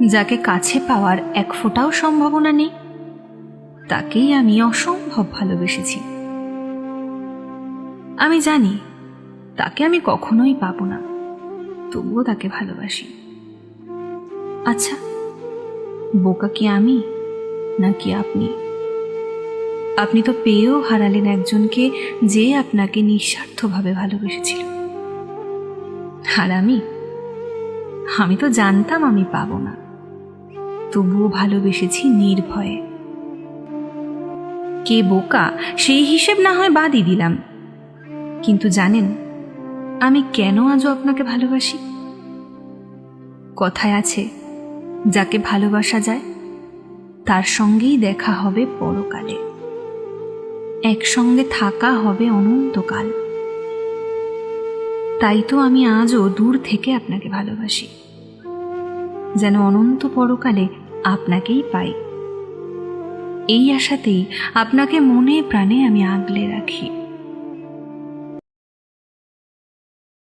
যাকে কাছে পাওয়ার এক ফোঁটাও সম্ভাবনা নেই, তাকেই আমি অসম্ভব ভালোবেসেছি। আমি জানি, তাকে আমি কখনোই পাবো না, তবুও তাকে ভালোবাসি। আচ্ছা বোকা কি আমি, নাকি আপনি? আপনি তো পেয়েও হারালেন একজনকে যে আপনাকে নিঃস্বার্থভাবে ভালোবেসেছিল। আর আমি? আমি তো জানতাম আমি পাবো না। তবুও ভালোবেসেছি নির্ভয়ে। কে বোকা, সেই হিসেব না হয় বাদই দিলাম। কিন্তু জানেন, আমি কেন আজও আপনাকে ভালোবাসি? কথায় আছে, যাকে ভালোবাসা যায়, তার সঙ্গেই দেখা হবে পরকালে। একসঙ্গে থাকা হবে অনন্তকাল। তাই তো আমি আজও দূর থেকে আপনাকে ভালোবাসি। যেন অনন্ত পরকালে আপনাকেই পাই। এই আশাতেই আপনাকে মনে প্রাণে আমি আগলে রাখি।